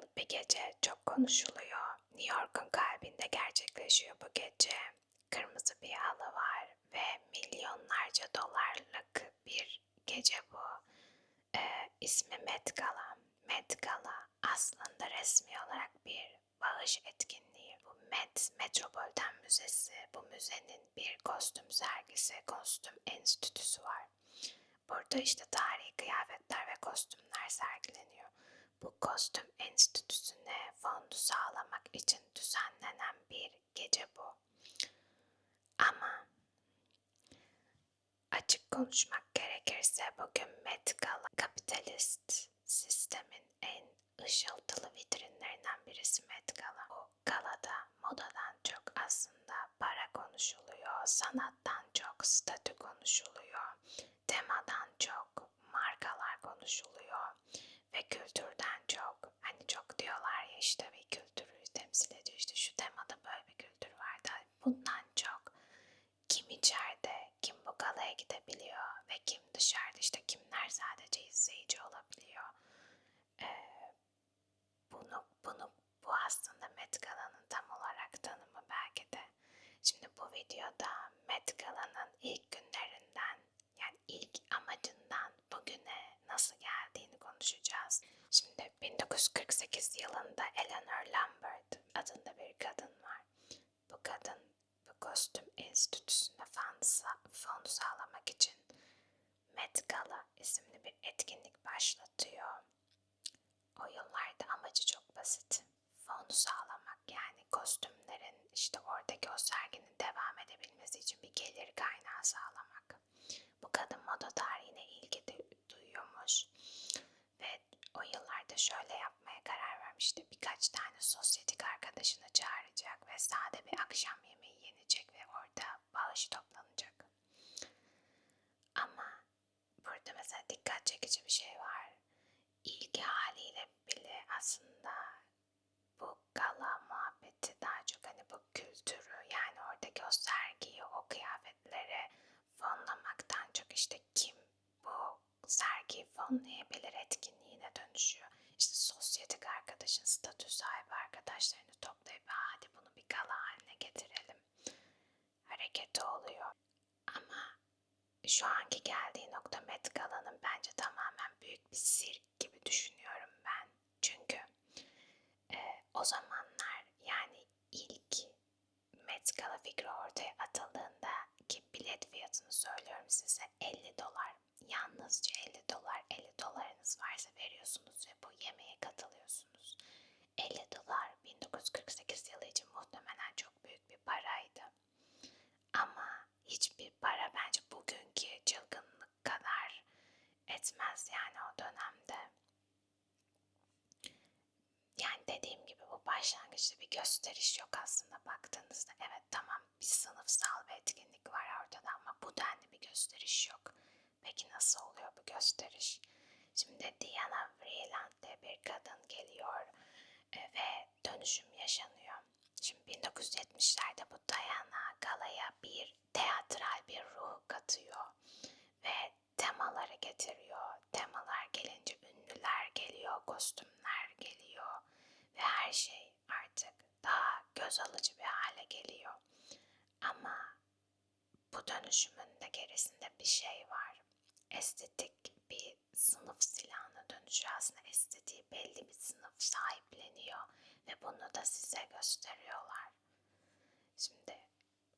yıl bir gece çok konuşuluyor. New York'un kalbinde gerçekleşiyor bu gece. Kırmızı bir halı var ve milyonlarca dolarlık bir gece bu. Ee, ismi Met Gala. Met Gala aslında resmi olarak bir bağış etkinliği. Bu Met, Metropolitan Müzesi. Bu müzenin bir kostüm sergisi, kostüm enstitüsü var. Burada işte tarihi kıyafetler ve kostümler sergileniyor. Bu kostüm enstitüsüne fondu sağlamak için düzenlenen bir gece bu. Ama açık konuşmak gerekirse bugün Met Gala kapitalist sistemin en ışıltılı vitrinlerinden birisi Met Gala. Bu galada modadan çok aslında para konuşuluyor, sanattan çok statü konuşuluyor, temadan çok markalar konuşuluyor ve kültürden çok hani çok diyorlar ya işte bir kültürü temsil ediyor. İşte şu temada böyle bir kültür var da bundan çok kim içeride kim bu galaya gidebiliyor ve kim dışarıda işte kimler sadece izleyici olabiliyor? Ee, bunu bunu bu aslında Met Gala'nın tam olarak tanımı belki de. Şimdi bu videoda Met Gala'nın ilk günlerinden yani ilk amacından bugüne nasıl geldiğini konuşacağız. Şimdi 1948 yılında Eleanor Lambert adında bir kadın var. Bu kadın bu kostüm enstitüsüne fon, sa- fon sağlamak için Met Gala isimli bir etkinlik başlatıyor. O yıllarda amacı çok basit. Fonu sağlamak yani kostümlerin işte oradaki o serginin devam edebilmesi için bir gelir kaynağı sağlamak. Bu kadın moda tarihine ilgi du- duyuyormuş ve o yıllarda şöyle yapmaya karar vermişti. Birkaç tane sosyetik arkadaşını çağıracak ve sade bir akşam yemeği yenecek ve orada bağış toplanacak. Ama burada mesela dikkat çekici bir şey var. İlgi haliyle bile aslında bu gala muhabbeti daha çok hani bu kültürü yani oradaki o sergiyi, o kıyafetleri fonlamaktan çok işte kim bu sergiyi fonlayabilir etkinliğine dönüşüyor. İşte sosyetik arkadaşın, statü sahibi arkadaşlarını toplayıp hadi bunu bir gala haline getirelim hareketi oluyor. Ama şu anki geldiği nokta Met Gala'nın bence tamamen büyük bir sirk gibi düşünüyorum ben. Çünkü e, o zamanlar yani ilk Met Gala fikri ortaya atıldığında ki bilet fiyatını söylüyorum size 50 dolar. Yalnızca 50 dolar. 50 dolarınız varsa veriyorsunuz ve bu yemeğe katılıyorsunuz. 50 dolar 1948 yılı için muhtemelen çok büyük bir paraydı. Ama hiçbir para bence bugünkü çılgınlık kadar etmez yani o dönemde. Yani dediğim gibi bu başlangıçta bir gösteriş yok aslında baktığınızda. Evet tamam bir sınıfsal bir etkinlik var ortada ama bu denli bir gösteriş yok. Peki nasıl oluyor bu gösteriş? Şimdi Diana Vreeland diye bir kadın geliyor e, ve dönüşüm yaşanıyor. Şimdi 1970'lerde bu Diana galaya bir teatral bir ruh katıyor ve temaları getiriyor. Temalar gelince ünlüler geliyor, kostümler geliyor ve her şey artık daha göz alıcı bir hale geliyor. Ama bu dönüşümün de gerisinde bir şey var. Estetik bir sınıf silahına dönüşüyor. Aslında estetiği belli bir sınıf sahipleniyor ve bunu da size gösteriyorlar. Şimdi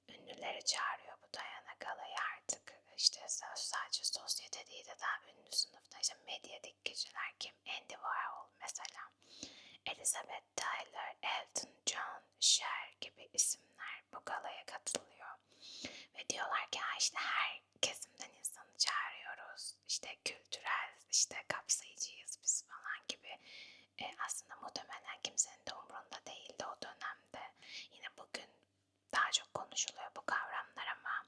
ünlüleri çağırıyor bu Diana Gala'yı artık işte sadece sosyete değil de daha ünlü sınıfta işte medyatik kişiler kim? Andy Warhol mesela. Elizabeth Taylor, Elton John, Cher gibi isimler bu galaya katılıyor. Ve diyorlar ki ha işte her kesimden insanı çağırıyoruz. İşte kültürel, işte kapsayıcıyız biz falan gibi. E, aslında muhtemelen kimsenin de umurunda değildi o dönemde. Yine bugün daha çok konuşuluyor bu kavramlar ama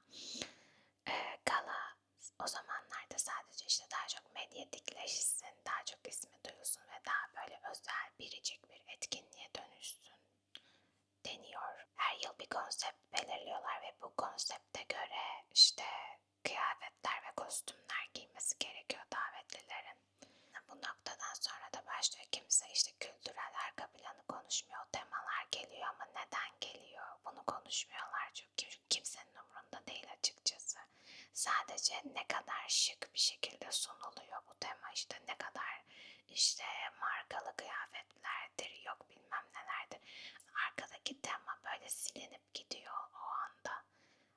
e, gala o zamanlarda sadece işte daha çok medyatikleşsin, daha çok ismi duyulsun ve daha böyle özel biricik bir etkinliğe dönüşsün deniyor. Her yıl bir konsept belirliyorlar ve bu konsepte göre işte kıyafetler ve kostümler giymesi gerekiyor davetlilerin. Bu noktadan sonra da başlıyor kimse işte kültürel her sadece ne kadar şık bir şekilde sunuluyor bu tema işte ne kadar işte markalı kıyafetlerdir yok bilmem nelerdir. Arkadaki tema böyle silinip gidiyor o anda.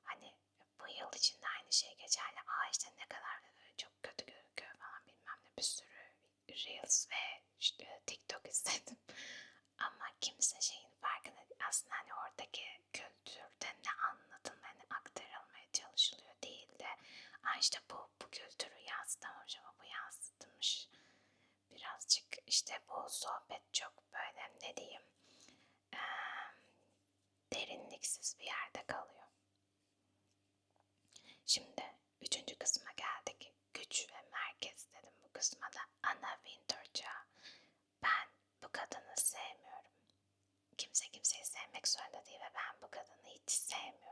Hani bu yıl içinde aynı şey geçerli. Aa işte ne kadar çok kötü gözüküyor falan bilmem ne bir sürü Reels ve işte TikTok izledim. Ama kimse şeyin farkında. Aslında hani oradaki kültürde ne anlatılmaya, ne aktarılmaya çalışılıyor değil de Aa işte bu, bu kültürü yansıtamamış ama bu yansıtmış. Birazcık işte bu sohbet çok böyle ne diyeyim ee, derinliksiz bir yerde kalıyor. Şimdi üçüncü kısma geldik. Güç ve merkez dedim bu kısma da. Anna Wintour'ca. Ben bu kadını sevmiyorum. Kimse kimseyi sevmek zorunda değil ve ben bu kadını hiç sevmiyorum.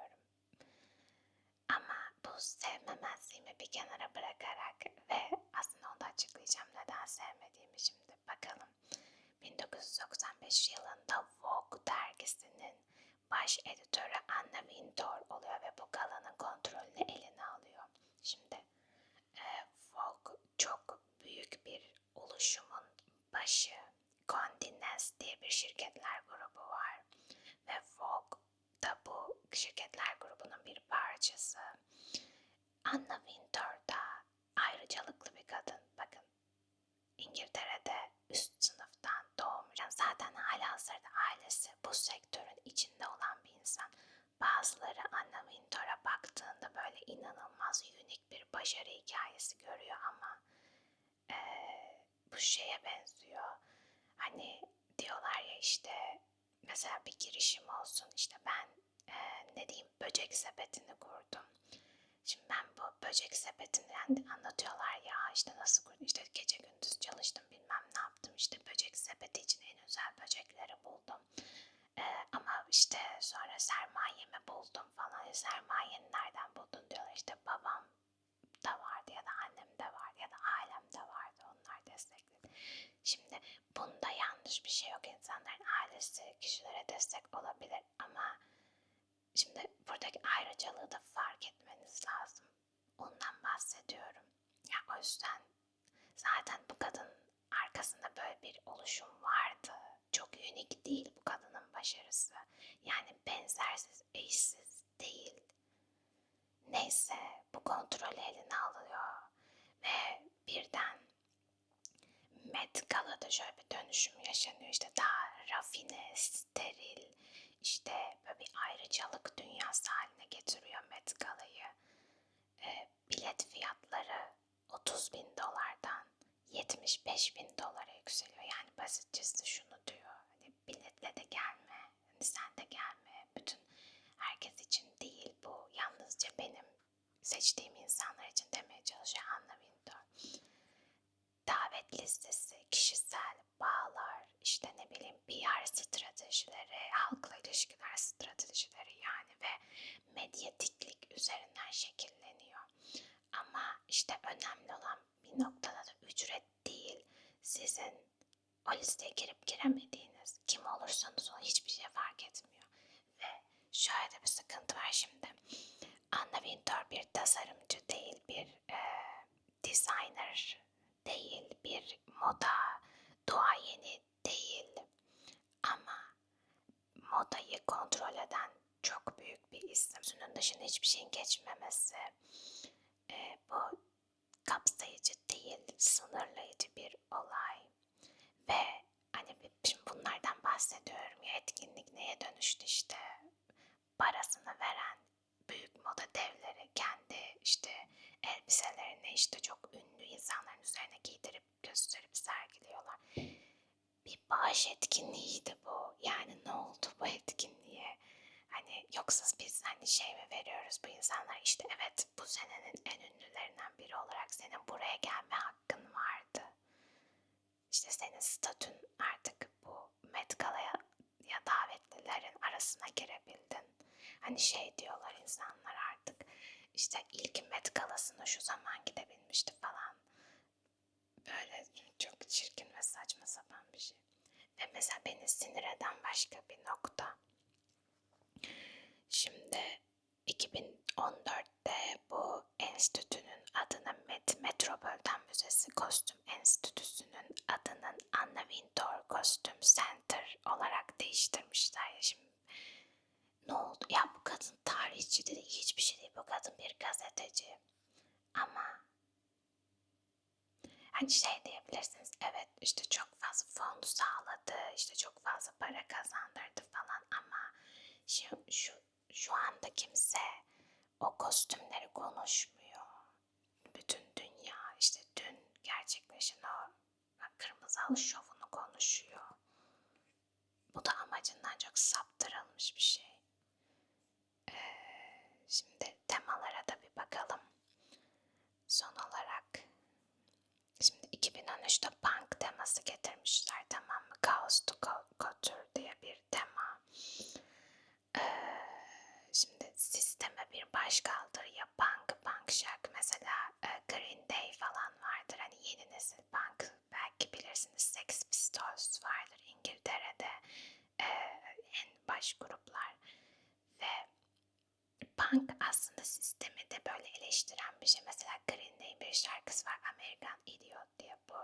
Sevmemezliğimi bir kenara bırakarak ve aslında onu da açıklayacağım neden sevmediğimi şimdi bakalım. 1995 yılında Vogue dergisinin baş editörü Anna Wintour oluyor ve bu galanın kontrolünü eline alıyor. Şimdi e, Vogue çok büyük bir oluşumun başı. Condé Nast diye bir şirketler grubu var ve Vogue da bu şirketler grubunun bir parçası. Anna Wintour da ayrıcalıklı bir kadın. Bakın İngiltere'de üst sınıftan doğmuş. Zaten hala ailesi bu sektörün içinde olan bir insan. Bazıları Anna Wintour'a baktığında böyle inanılmaz unik bir başarı hikayesi görüyor ama ee, bu şeye benziyor. Hani diyorlar ya işte mesela bir girişim olsun işte ben e, ne diyeyim böcek sepetini kurdum. Şimdi ben bu böcek sepetini anlatıyorlar ya işte nasıl kurdum işte gece gündüz çalıştım bilmem ne yaptım işte böcek sepeti için en özel böcekleri buldum. Ee, ama işte sonra sermayemi buldum falan. E, sermayeni nereden buldun diyorlar işte babam da vardı ya da annem de vardı ya da ailem de vardı onlar destekledi. Şimdi bunda yanlış bir şey yok insanların ailesi kişilere destek olabilir ama şimdi buradaki ayrıcalığı da fark etmeniz lazım. Ondan bahsediyorum. Ya o yüzden zaten bu kadın arkasında böyle bir oluşum vardı. Çok unik değil bu kadının başarısı. Yani benzersiz, eşsiz değil. Neyse bu kontrolü eline alıyor ve birden Met Gala'da şöyle bir dönüşüm yaşanıyor. İşte daha rafine, steril, işte böyle bir ayrıcalık dünyası haline getiriyor Met Gala'yı. E, bilet fiyatları 30 bin dolardan 75 bin dolara yükseliyor. Yani basitçesi şunu diyor. Hani biletle de gelme. Hani sen de gelme. Bütün herkes için değil bu. Yalnızca benim seçtiğim insanlar için demeye çalışıyor Anna Wintour. Davet listesi, kişisel bağlar, işte ne bileyim PR stratejileri, halkla ilişkiler stratejileri yani ve medyatiklik üzerinden şekilleniyor. Ama işte önemli olan bir noktada da ücret değil, sizin o listeye girip giremediğiniz kim olursanız olun hiçbir şey fark etmiyor. Ve şöyle de bir sıkıntı var şimdi. Anna Wintour bir tasarımcı değil, bir e, designer değil, bir moda duayeni değil. Ama modayı kontrol eden çok büyük bir isim. Bunun dışında hiçbir şeyin geçmemesi. E, bu kapsayıcı değil, sınırlayıcı bir olay. Ve hani şimdi bunlardan bahsediyorum ya etkinlik dönüştü işte parasını veren büyük moda devleri kendi işte elbiselerini işte çok ünlü insanların üzerine giydirip gösterip sergiliyorlar. Bir bağış etkinliğiydi bu. Yani ne oldu bu etkinliğe? Hani yoksa biz hani şey mi veriyoruz bu insanlar işte evet bu senenin en ünlülerinden biri olarak senin buraya gelme hakkın vardı. İşte senin statün artık bu Met Gala'ya arasına girebildin. Hani şey diyorlar insanlar artık işte ilk Met Galası'na şu zaman gidebilmişti falan. Böyle çok çirkin ve saçma sapan bir şey. Ve mesela beni sinir eden başka bir nokta. Şimdi 2014'te bu en Enstitüsü'nün adını Met Metropolitan Müzesi Kostüm Enstitüsü'nün adının Anna Wintour Kostüm Center olarak değiştirmişler şimdi. Ne oldu? Ya bu kadın tarihçi dedi hiçbir şey değil. Bu kadın bir gazeteci. Ama hani şey diyebilirsiniz evet işte çok fazla fon sağladı işte çok fazla para kazandırdı falan ama şu, şu, şu anda kimse o kostümleri konuşmuyor. Bütün dünya işte dün gerçekleşen o kırmızı halı şovunu konuşuyor. Bu da amacından çok saptırılmış bir şey. Şimdi temalara da bir bakalım. Son olarak şimdi 2013'te punk teması getirmişler tamam mı? Chaos to Couture diye bir tema. Ee, şimdi sisteme bir baş kaldırıya punk, punk şarkı mesela e, Green Day falan vardır. Hani yeni nesil punk belki bilirsiniz Sex Pistols vardır İngiltere'de e, en baş ve punk aslında sistemi de böyle eleştiren bir şey. Mesela Green Day'in bir şarkısı var American Idiot diye. Bu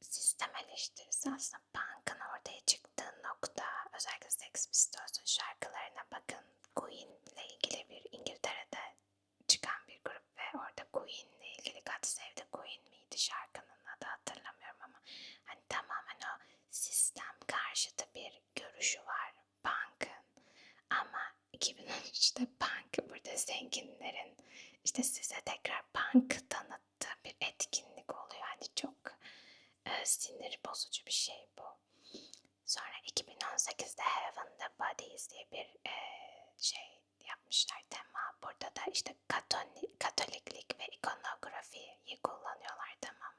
sistem eleştirisi aslında punk'ın ortaya çıktığı nokta. Özellikle Sex Pistols'un şarkılarına bakın. Queen ile ilgili bir İngiltere'de çıkan bir grup ve orada Queen ile ilgili God Save the Queen miydi şarkının adı hatırlamıyorum ama hani tamamen o sistem karşıtı bir görüşü var punk'ın ama 2013'te punk burada zenginlerin işte size tekrar punk tanıttığı bir etkinlik oluyor. Hani çok e, sinir bozucu bir şey bu. Sonra 2018'de Heaven the Bodies diye bir e, şey yapmışlar tema. Burada da işte katolik, katoliklik ve ikonografiyi kullanıyorlar tamam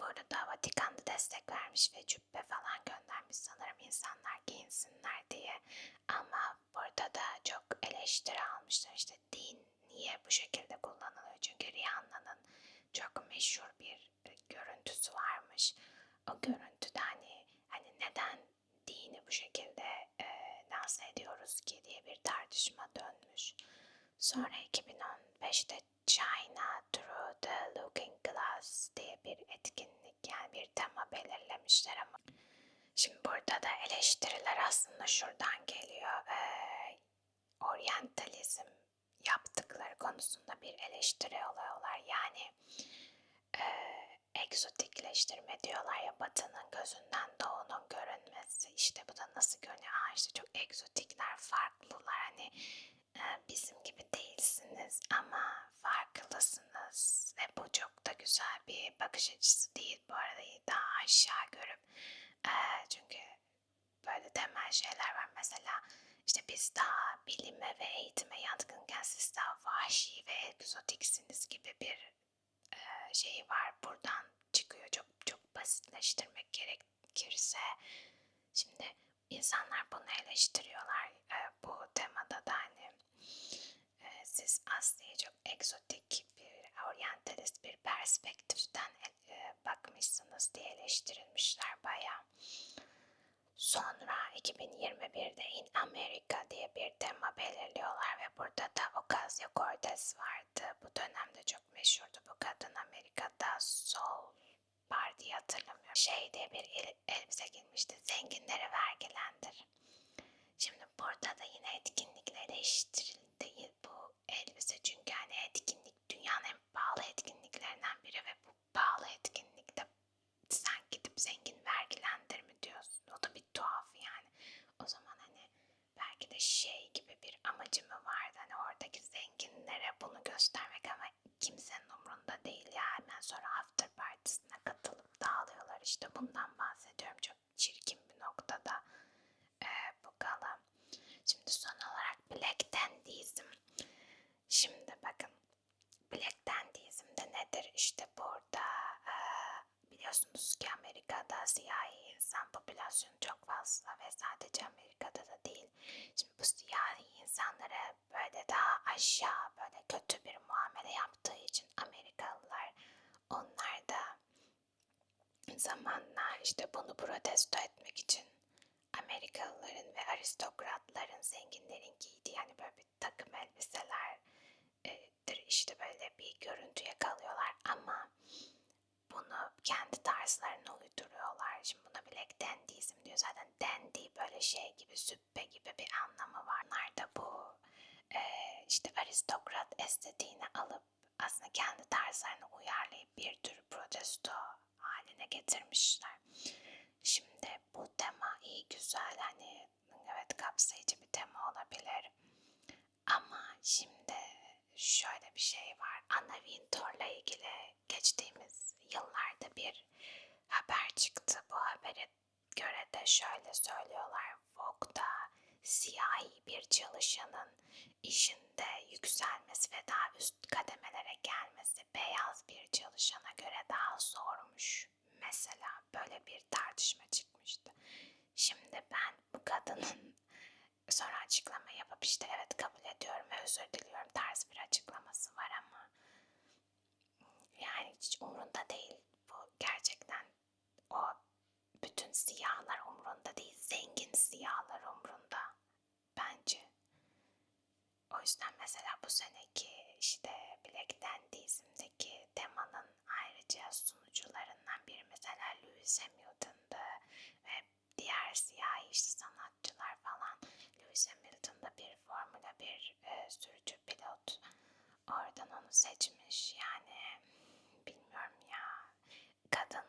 mı? Burada da Vatikan destek vermiş ve cübbe falan göndermiş sanırım insanlar giyinsinler diye. Ama burada da çok eleştiri almışlar. İşte din niye bu şekilde kullanılıyor? Çünkü Rihanna'nın çok meşhur bir görüntüsü varmış. O görüntüde hani, hani neden dini bu şekilde e, lanse ediyoruz ki diye bir tartışma dönmüş. Sonra 2015'te China Through the Looking Glass diye bir etkinlik bir tema belirlemişler ama şimdi burada da eleştiriler aslında şuradan geliyor. Ee, oryantalizm yaptıkları konusunda bir eleştiri alıyorlar. Yani e, egzotikleştirme diyorlar ya batının gözünden doğunun görünmesi. İşte bu da nasıl görünüyor? Aa işte çok egzotikler, farklılar. Hani e, bizim gibi değilsiniz ama farklısınız. Ve bu çok da güzel bir bakış açısı değil bu arada. Daha aşağı görüp e, çünkü böyle temel şeyler var. Mesela işte biz daha bilime ve eğitime yatkınken siz daha vahşi ve egzotiksiniz gibi bir e, şey var. Buradan çıkıyor. Çok çok basitleştirmek gerekirse. Şimdi insanlar bunu eleştiriyorlar. E, bu temada da hani e, siz Asya'ya çok egzotik bir oryantalist bir perspektiften e, bakmışsınız diye eleştirilmişler bayağı. Sonra 2021'de In America diye bir tema belirliyorlar ve burada da Ocasio-Cortez vardı. Bu dönemde çok meşhurdu bu kadın Amerika'da Sol Parti hatırlamıyorum. Şey diye bir el, elbise giymişti. Zenginleri vergilendir. Şimdi burada da yine etkinlikle eleştirildi bu elbise çünkü hani etkinlik dünyanın en pahalı etkinliklerinden biri ve bu pahalı etkinlikte sen gidip zengin vergilendir mi diyorsun. O da bir tuhaf yani. O zaman hani belki de şey gibi bir amacı mı vardı hani oradaki zenginlere bunu göstermek ama kimsenin umrunda değil ya hemen sonra after partisine katılıp dağılıyorlar işte bundan bahsediyorum çok çirkin bir noktada ee, bu gala. Şimdi son olarak Black Dandyism. Şimdi bakın Black Dandyism de nedir? İşte burada e, biliyorsunuz ki Amerika'da siyahi popülasyonu çok fazla ve sadece Amerika'da da değil. Şimdi bu siyahi insanlara böyle daha aşağı böyle kötü bir muamele yaptığı için Amerikalılar onlar da zamanla işte bunu protesto etmek için Amerikalıların ve aristokratların, zenginlerin giydiği yani böyle bir takım elbiseler işte böyle bir görüntü yakalıyorlar ama bunu kendi tarzlarına uyduruyorlar. Şimdi buna Black Dandyizm diyor. Zaten dandy böyle şey gibi, süppe gibi bir anlamı var. Onlar da bu e, işte aristokrat estetiğini alıp aslında kendi tarzlarını uyarlayıp bir tür protesto haline getirmişler. Şimdi bu tema iyi güzel hani evet kapsayıcı bir tema olabilir. Ama şimdi şöyle bir şey var. Anna Wintour'la ilgili geçtiğimiz yıllarda bir haber çıktı. Bu habere göre de şöyle söylüyorlar. Vogue'da siyahi bir çalışanın işinde yükselmesi ve daha üst kademelere gelmesi beyaz bir çalışana göre daha zormuş. Mesela böyle bir tartışma çıkmıştı. Şimdi ben bu kadının sonra açıklama yapıp işte evet kabul ediyorum ve özür diliyorum tarz bir açıklaması var ama yani hiç umurunda değil. Bu gerçekten o bütün siyahlar umurunda değil. Zengin siyahlar umurunda bence. O yüzden mesela bu seneki işte Black Dandyizm'deki temanın ayrıca sunucularından biri mesela Lewis Hamilton'dı ve diğer siyahi işte sanatçılar falan. Lewis Hamilton'da bir Formula 1 e, sürücü pilot. Oradan onu seçmiş yani bilmiyorum ya. Kadın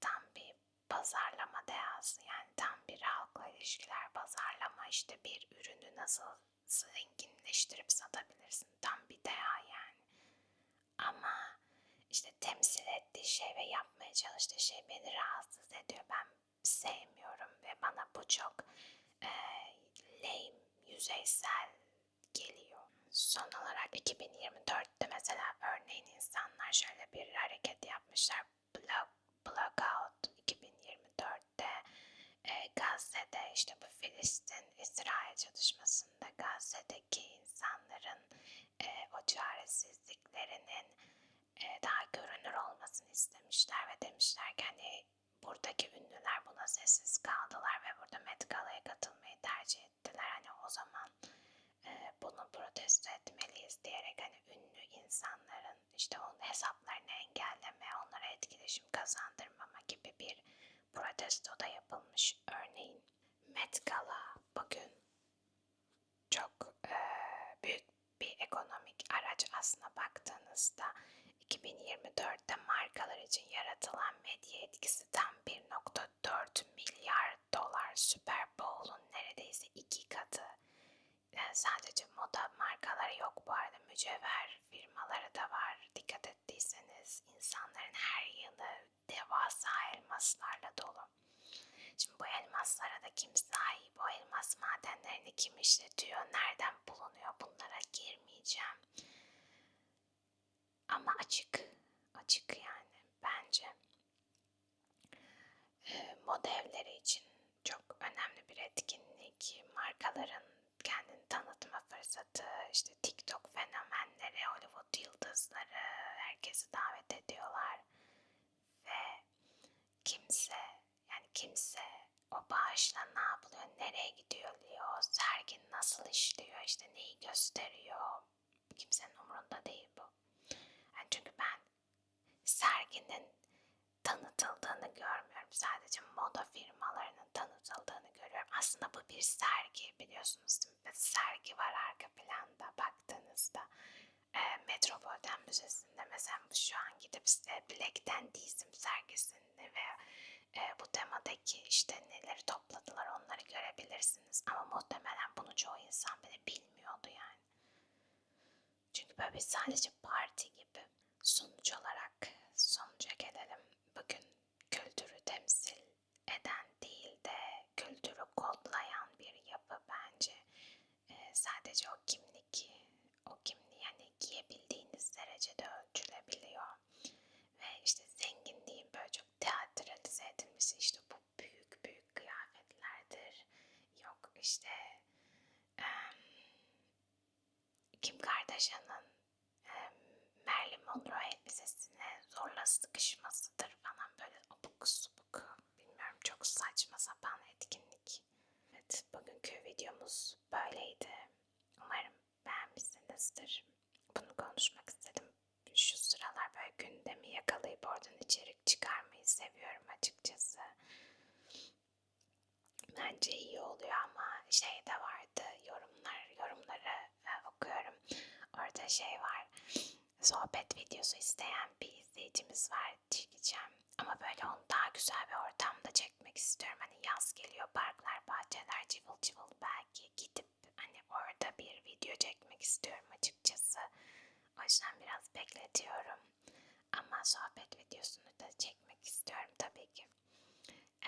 tam bir pazarlama dehası yani tam bir halkla ilişkiler pazarlama işte bir ürünü nasıl zenginleştirip satabilirsin tam bir deha yani. Ama işte temsil ettiği şey ve yapmaya çalıştığı şey beni rahatsız ediyor. Ben sevmiyorum ve bana bu çok e, lame, yüzeysel geliyor. Son olarak 2024'te mesela örneğin insanlar şöyle bir hareket yapmışlar. Blog, Blogout 2024'te e, Gazze'de işte bu Filistin-İsrail çatışmasında Gazze'deki insanların e, o çaresizliklerinin e, daha görünür olmasını istemişler ve demişler ki hani buradaki ünlüler buna sessiz kaldılar ve burada Met Gala'ya katılmayı tercih ettiler. Hani o zaman e, bunu protesto etmeliyiz diyerek hani ünlü insanların Met Gala bugün çok e, büyük bir ekonomik araç aslına baktığınızda 2024'te markalar için yaratılan medya etkisi tam 1.4 milyar dolar. Super Bowl'un neredeyse iki katı. Yani sadece moda markaları yok bu arada mücevher firmaları da var. Dikkat ettiyseniz insanların her yılı devasa bu elmaslara da kim sahip, o elmas madenlerini kim işletiyor, nereden bulunuyor bunlara girmeyeceğim. Ama açık, açık yani bence. E, moda evleri için çok önemli bir etkinlik. Markaların kendini tanıtma fırsatı, işte TikTok fenomenleri, Hollywood yıldızları, herkesi davet ediyorlar. Ve kimse, yani kimse o bağışla ne yapılıyor, nereye gidiyor diyor, sergi nasıl işliyor, işte neyi gösteriyor. Kimsenin umurunda değil bu. Yani çünkü ben serginin tanıtıldığını görmüyorum. Sadece moda firmalarının tanıtıldığını görüyorum. Aslında bu bir sergi biliyorsunuz? Bir sergi var arka planda baktığınızda. E, Metropolitan Müzesi'nde mesela şu an gidip Black Dandyizm sergisini ve e, bu temadaki işte neleri topladılar onları görebilirsiniz. Ama muhtemelen bunu çoğu insan bile bilmiyordu yani. Çünkü böyle sadece parti gibi. Sonuç olarak sonuca gelelim. Bugün kültürü temsil eden değil de kültürü kodlayan bir yapı bence. Ee, sadece o kimlik, o kimliği yani giyebildiğiniz derecede ölçülebiliyor. Ve işte zenginliğin böyle çok teatralize edilmesi işte bu büyük büyük kıyafetlerdir. Yok işte um, Kim Kardashian'ın um, Marilyn Monroe elbisesine zorla sıkışmasıdır falan böyle abuk subuk. Bilmiyorum çok saçma sapan etkinlik. Evet bugünkü videomuz böyleydi. Umarım beğenmişsinizdir. Bunu konuşmak istedim. Şu sıralar böyle gündemi yakalayıp oradan içerik çıkarmayı seviyorum açıkçası. Bence iyi oluyor ama şey de vardı yorumlar yorumları e, okuyorum. Orada şey var sohbet videosu isteyen bir izleyicimiz var çekeceğim. Ama böyle onu daha güzel bir ortamda çekmek istiyorum. Hani yaz geliyor parklar bahçeler cıvıl cıvıl belki gidip hani orada bir video çekmek istiyorum açıkçası. O yüzden biraz bekletiyorum. Ama sohbet videosunu da çekmek istiyorum tabii ki.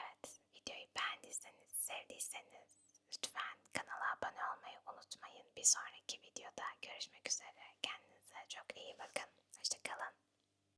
Evet, videoyu beğendiyseniz, sevdiyseniz lütfen kanala abone olmayı unutmayın. Bir sonraki videoda görüşmek üzere. Kendinize çok iyi bakın. Hoşçakalın.